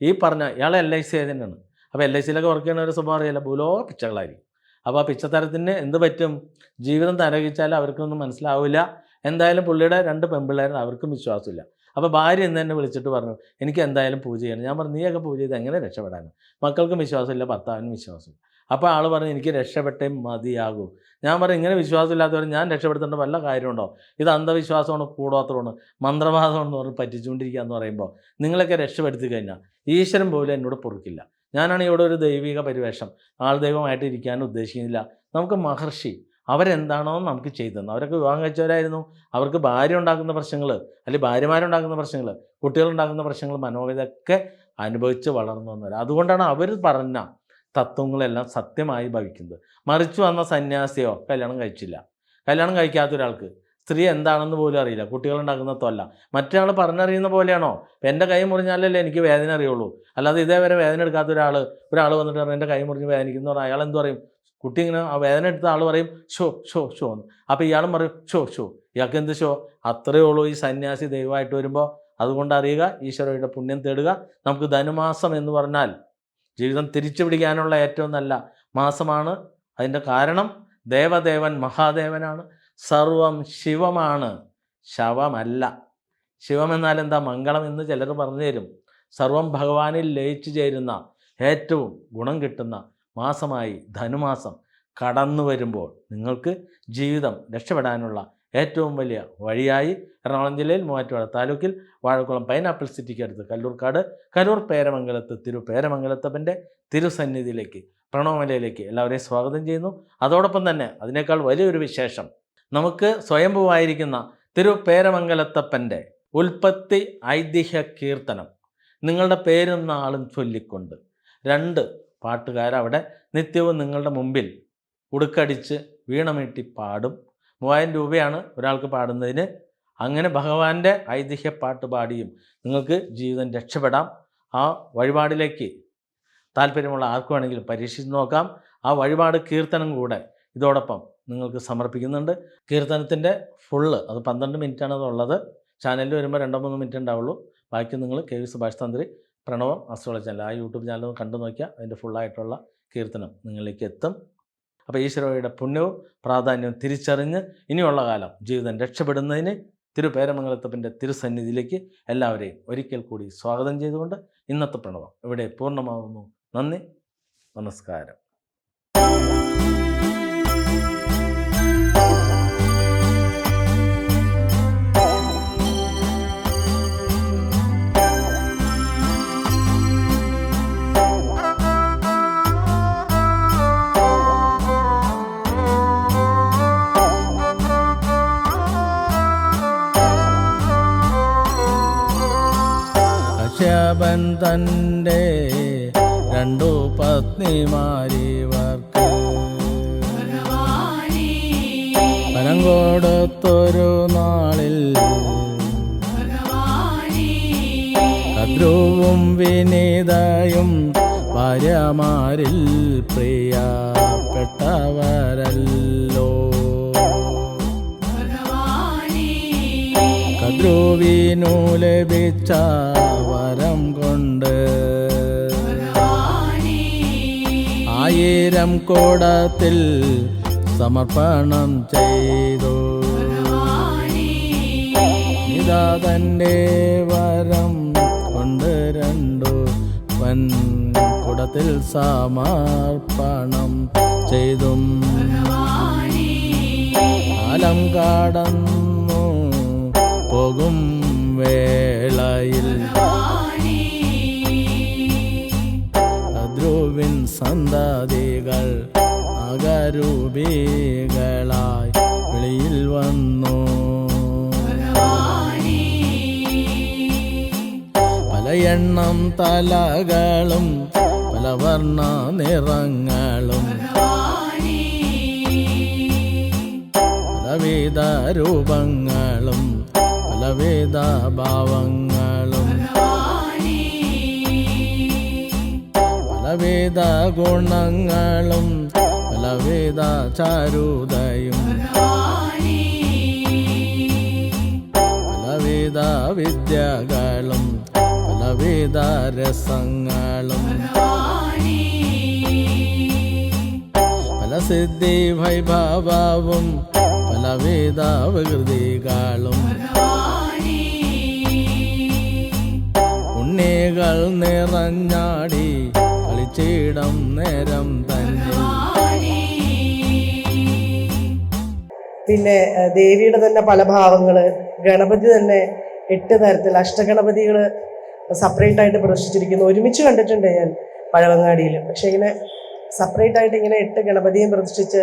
ഈ പറഞ്ഞ ഇയാൾ എൽ ഐ സി ഏജന്റാണ് അപ്പോൾ എൽ ഐ സിയിലൊക്കെ വർക്ക് ചെയ്യുന്ന ഒരു സ്വഭാവം അറിയില്ല ബുലോ പിച്ചകളായിരിക്കും. അപ്പോൾ ആ പിച്ചത്തരത്തിന് എന്ത് പറ്റും? ജീവിതം തരകിച്ചാൽ അവർക്കൊന്നും മനസ്സിലാവില്ല. എന്തായാലും പുള്ളിയുടെ രണ്ട് പെൺപിള്ളേരും അവർക്കും വിശ്വാസമില്ല. അപ്പോൾ ഭാര്യ ഇന്ന് എന്നെ വിളിച്ചിട്ട് പറഞ്ഞു എനിക്ക് എന്തായാലും പൂജ ചെയ്യണം. ഞാൻ പറഞ്ഞു നീയൊക്കെ പൂജ ചെയ്ത് എങ്ങനെ രക്ഷപ്പെടാൻ മക്കൾക്കും വിശ്വാസമില്ല ഭർത്താവിനും വിശ്വാസമില്ല. അപ്പോൾ ആൾ പറഞ്ഞു എനിക്ക് രക്ഷപ്പെട്ടേ മതിയാകൂ. ഞാൻ പറഞ്ഞു ഇങ്ങനെ വിശ്വാസമില്ലാത്തവർ ഞാൻ രക്ഷപ്പെടുത്തേണ്ട വല്ല കാര്യമുണ്ടോ? ഇത് അന്ധവിശ്വാസമാണ് കൂടോത്രമാണ് മന്ത്രവാദമാണെന്ന് പറഞ്ഞ് പറ്റിച്ചുകൊണ്ടിരിക്കുക എന്ന് പറയുമ്പോൾ നിങ്ങളൊക്കെ രക്ഷപ്പെടുത്തി കഴിഞ്ഞാൽ ഈശ്വരൻ പോലും എന്നോട് പൊറുക്കില്ല. ഞാനാണ് ഇവിടെ ഒരു ദൈവിക പരിവേഷം. ആൾ ദൈവമായിട്ട് ഇരിക്കാൻ ഉദ്ദേശിക്കുന്നില്ല. നമുക്ക് മഹർഷി അവരെന്താണോ നമുക്ക് ചെയ്തതെന്ന്. അവരൊക്കെ വിവാഹം കഴിച്ചവരായിരുന്നു. അവർക്ക് ഭാര്യ ഉണ്ടാക്കുന്ന പ്രശ്നങ്ങൾ അല്ലെങ്കിൽ ഭാര്യമാരുണ്ടാക്കുന്ന പ്രശ്നങ്ങൾ കുട്ടികളുണ്ടാക്കുന്ന പ്രശ്നങ്ങൾ മനോവേദൊക്കെ അനുഭവിച്ച് വളർന്നു വന്നവർ അതുകൊണ്ടാണ് അവർ പറഞ്ഞ തത്വങ്ങളെല്ലാം സത്യമായി ഭവിക്കുന്നത്. മറിച്ചു വന്ന സന്യാസിയോ കല്യാണം കഴിച്ചില്ല. കല്യാണം കഴിക്കാത്ത ഒരാൾക്ക് സ്ത്രീ എന്താണെന്ന് പോലും അറിയില്ല. കുട്ടികളുണ്ടാക്കുന്ന തൊല്ല. മറ്റൊരാൾ പറഞ്ഞറിയുന്ന പോലെയാണോ? എന്റെ കൈ മുറിഞ്ഞാലല്ലേ എനിക്ക് വേദന അറിയുള്ളൂ. അല്ലാതെ ഇതേവരെ വേദന എടുക്കാത്ത ഒരാൾ ഒരാൾ വന്നിട്ട് എന്റെ കൈ മുറിഞ്ഞ് വേദനിക്കുന്നു പറഞ്ഞാൽ അയാൾ എന്ത് പറയും? കുട്ടി ഇങ്ങനെ ആ വേദന എടുത്ത ആൾ പറയും ഷോ ഷോ ഷോ എന്ന്. അപ്പോൾ ഇയാളും പറയും ഷോ ഷോ ഇയാൾക്ക് എന്ത് ഷോ അത്രയേ ഉള്ളൂ ഈ സന്യാസി ദൈവമായിട്ട് വരുമ്പോൾ അതുകൊണ്ട് അറിയുക ഈശ്വരയുടെ പുണ്യം തേടുക. നമുക്ക് ധനുമാസം എന്ന് പറഞ്ഞാൽ ജീവിതം തിരിച്ചു പിടിക്കാനുള്ള ഏറ്റവും നല്ല മാസമാണ്. അതിന്റെ കാരണം ദേവദേവൻ മഹാദേവനാണ്. സർവം ശിവമാണ്. ശവമല്ല. ശിവം എന്നാൽ എന്താ? മംഗളം എന്ന് ചിലർ പറഞ്ഞു തരും. സർവം ഭഗവാനിൽ ലയിച്ചു ചേരുന്ന ഏറ്റവും ഗുണം കിട്ടുന്ന മാസമായി ധനുമാസം കടന്നു വരുമ്പോൾ നിങ്ങൾക്ക് ജീവിതം രക്ഷപ്പെടാനുള്ള ഏറ്റവും വലിയ വഴിയായി എറണാകുളം ജില്ലയിൽ മൂവാറ്റുപുഴ താലൂക്കിൽ വാഴക്കുളം പൈനാപ്പിൾ സിറ്റിക്ക് അടുത്ത് കല്ലൂർക്കാട് കലൂർ പേരമംഗലത്ത് തിരു പേരമംഗലത്തപ്പന്റെ തിരുസന്നിധിയിലേക്ക് പ്രണവമലയിലേക്ക് എല്ലാവരെയും സ്വാഗതം ചെയ്യുന്നു. അതോടൊപ്പം തന്നെ അതിനേക്കാൾ വലിയൊരു വിശേഷം നമുക്ക് സ്വയംഭൂവായിരിക്കുന്ന തിരു പേരമംഗലത്തപ്പന്റെ ഉൽപ്പത്തി ഐതിഹ്യ കീർത്തനം നിങ്ങളുടെ പേരും നാളും ചൊല്ലിക്കൊണ്ട് രണ്ട് പാട്ടുകാരവിടെ നിത്യവും നിങ്ങളുടെ മുമ്പിൽ ഉടുക്കടിച്ച് വീണമീട്ടി പാടും. മൂവായിരം രൂപയാണ് ഒരാൾക്ക് പാടുന്നതിന്. അങ്ങനെ ഭഗവാന്റെ ഐതിഹ്യ പാട്ട് പാടിയും നിങ്ങൾക്ക് ജീവിതം രക്ഷപ്പെടാം. ആ വഴിപാടിലേക്ക് താല്പര്യമുള്ള ആർക്കുവാണെങ്കിലും പരീക്ഷിച്ച് നോക്കാം. ആ വഴിപാട് കീർത്തനം കൂടെ ഇതോടൊപ്പം നിങ്ങൾക്ക് സമർപ്പിക്കുന്നുണ്ട്. കീർത്തനത്തിന്റെ ഫുള്ള് അത് പന്ത്രണ്ട് മിനിറ്റാണ് അതുള്ളത്. ചാനലിൽ വരുമ്പോൾ രണ്ടോ മൂന്ന് മിനിറ്റ് ഉണ്ടാവുള്ളൂ. ബാക്കി നിങ്ങൾ K V Subhash Thantri Pranavam astrology channel ആ യൂട്യൂബ് ചാനൽ കണ്ടു നോക്കിയാൽ അതിന്റെ ഫുള്ളായിട്ടുള്ള കീർത്തനം നിങ്ങളിലേക്ക് എത്തും. അപ്പോൾ ഈശ്വരയുടെ പുണ്യവും പ്രാധാന്യവും തിരിച്ചറിഞ്ഞ് ഇനിയുള്ള കാലം ജീവിതം രക്ഷപ്പെടുന്നതിന് തിരുപേരമംഗലത്തപ്പന്റെ തിരുസന്നിധിയിലേക്ക് എല്ലാവരെയും ഒരിക്കൽ കൂടി സ്വാഗതം ചെയ്തുകൊണ്ട് ഇന്നത്തെ പ്രണവം ഇവിടെ പൂർണമാകുന്നു നന്ദി. നമസ്കാരം. അവൻ തന്റെ രണ്ടു പത്നിമാരിവർക്ക് ഫലം കൊടുത്തൊരു നാളിൽ ശത്രുവും വിനീതയും ഭാര്യമാരിൽ പ്രിയപ്പെട്ടവരല്ല. കദ്രുവിനു ലഭിച്ച വരം കൊണ്ട് ആയിരം കോടത്തിൽ സമർപ്പണം ചെയ്തു. ഇതാ തന്റെ വരം കൊണ്ട് രണ്ടു വൻ കുടത്തിൽ സമർപ്പണം ചെയ്തും. കാലം കടന്നു പോകും വേളയിൽ. ധ്രുവിൻ സന്തതികൾ അകരൂപികളായി വെളിയിൽ വന്നു. പല എണ്ണം തലകളും പല വർണ നിറങ്ങളും പലവിധ രൂപങ്ങളും പലവിധ ഭാവങ്ങളും പലവിധ ഗുണങ്ങളും പലവേദ ചാരുതയും പലവേദ വിദ്യകളും പലവേദ രസങ്ങളും പല സിദ്ധി വൈഭവവും പലവേദ വികൃതികളും ഉണ്ണികൾ നിറഞ്ഞാടി കളിച്ചിടം നേരം തന്നെ. പിന്നെ ദേവിയുടെ തന്നെ പല ഭാവങ്ങൾ ഗണപതി തന്നെ എട്ട് തരത്തിൽ അഷ്ടഗണപതികൾ സെപ്പറേറ്റ് ആയിട്ട് പ്രദർശിച്ചിരിക്കുന്നു. ഒരുമിച്ച് കണ്ടിട്ടുണ്ട് ഞാൻ പഴവങ്ങാടിയിൽ പക്ഷെ ഇങ്ങനെ സെപ്പറേറ്റ് ആയിട്ട് ഇങ്ങനെ എട്ട് ഗണപതിയും പ്രതിഷ്ഠിച്ച്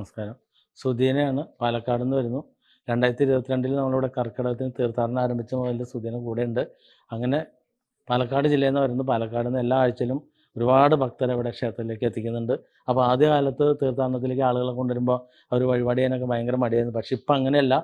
നമസ്കാരം. സുധീനയാണ് പാലക്കാട് നിന്ന് വരുന്നു. രണ്ടായിരത്തി ഇരുപത്തിരണ്ടിൽ നമ്മളിവിടെ കർക്കിടകത്തിന് തീർത്ഥാടനം ആരംഭിച്ച മുതൽ സുധീന കൂടെ ഉണ്ട്. അങ്ങനെ പാലക്കാട് ജില്ലയിൽ നിന്ന് വരുന്നു. പാലക്കാട് നിന്ന് എല്ലാ ആഴ്ചയിലും ഒരുപാട് ഭക്തരെ ഇവിടെ ക്ഷേത്രത്തിലേക്ക് എത്തിക്കുന്നുണ്ട്. അപ്പോൾ ആദ്യ കാലത്ത് തീർത്ഥാടനത്തിലേക്ക് ആളുകളെ കൊണ്ടുവരുമ്പോൾ അവർ വഴിപാട് ചെയ്യാനൊക്കെ ഭയങ്കര മടിയായിരുന്നു. പക്ഷേ ഇപ്പം അങ്ങനെയല്ല.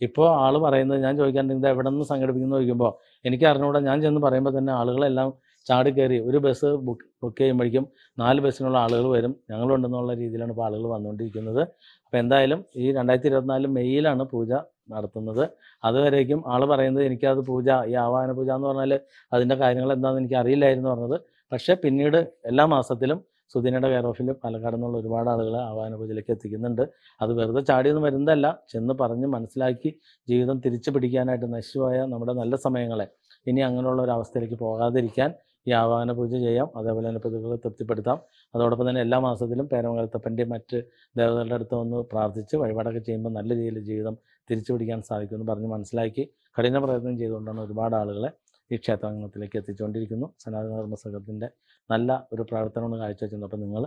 ഇപ്പോൾ ആൾ പറയുന്നത് ഞാൻ ചോദിക്കാറുണ്ട് ഇത് എവിടെ നിന്ന് സംഘടിപ്പിക്കുന്നു ചോദിക്കുമ്പോൾ എനിക്ക് അറിഞ്ഞുകൂടാ ഞാൻ ചെന്ന് പറയുമ്പോൾ തന്നെ ആളുകളെല്ലാം ചാടി കയറി ഒരു ബസ് ബുക്ക് ബുക്ക് ചെയ്യുമ്പോഴേക്കും നാല് ബസ്സിനുള്ള ആളുകൾ വരും. ഞങ്ങളുണ്ടെന്നുള്ള രീതിയിലാണ് ഇപ്പോൾ ആളുകൾ വന്നുകൊണ്ടിരിക്കുന്നത്. അപ്പോൾ എന്തായാലും ഈ രണ്ടായിരത്തി ഇരുപത്തിനാല് മെയ്യിലാണ് പൂജ നടത്തുന്നത്. അതുവരേക്കും ആൾ പറയുന്നത് എനിക്കത് പൂജ ഈ ആവാഹന പൂജ എന്ന് പറഞ്ഞാൽ അതിന്റെ കാര്യങ്ങൾ എന്താണെന്ന് എനിക്ക് അറിയില്ലായിരുന്നു പറഞ്ഞത്. പക്ഷേ പിന്നീട് എല്ലാ മാസത്തിലും സുദിനയുടെ കെയർ ഓഫിൽ പാലക്കാട് നിന്നുള്ള ഒരുപാട് ആളുകൾ ആവാഹന പൂജയിലേക്ക് എത്തിക്കുന്നുണ്ട്. അത് വെറുതെ ചാടിയൊന്നും വരുന്നതല്ല. ചെന്ന് പറഞ്ഞ് മനസ്സിലാക്കി ജീവിതം തിരിച്ചു പിടിക്കാനായിട്ട് നശിച്ചുപോയ നമ്മുടെ നല്ല സമയങ്ങളെ ഇനി അങ്ങനെയുള്ള ഒരു അവസ്ഥയിലേക്ക് പോകാതിരിക്കാൻ ഈ ആവാഹന പൂജ ചെയ്യാം. അതേപോലെ തന്നെ പ്രതികളെ തൃപ്തിപ്പെടുത്താം. അതോടൊപ്പം തന്നെ എല്ലാ മാസത്തിലും പേരമംഗലത്തപ്പന്റെയും മറ്റ് ദേവതകളുടെ അടുത്ത് വന്ന് പ്രാർത്ഥിച്ച് വഴിപാടൊക്കെ ചെയ്യുമ്പോൾ നല്ല രീതിയിൽ ജീവിതം തിരിച്ചു പിടിക്കാൻ സാധിക്കുമെന്ന് പറഞ്ഞ് മനസ്സിലാക്കി കഠിന പ്രയത്നം ചെയ്തുകൊണ്ടാണ് ഒരുപാട് ആളുകളെ ഈ ക്ഷേത്രാംഗണത്തിലേക്ക് എത്തിച്ചുകൊണ്ടിരിക്കുന്നു. സനാതന ധർമ്മ സംഘത്തിന്റെ നല്ല ഒരു പ്രവർത്തനമാണ് കാഴ്ചവെച്ചിരുന്നത് അപ്പോൾ നിങ്ങൾ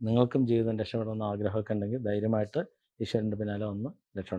നിങ്ങൾക്കും ജീവിതം രക്ഷപ്പെടണമെന്ന് ആഗ്രഹമൊക്കെ ഉണ്ടെങ്കിൽ ധൈര്യമായിട്ട് ഈശ്വരന്റെ പിന്നാലെ ഒന്ന് രക്ഷപ്പെടണം.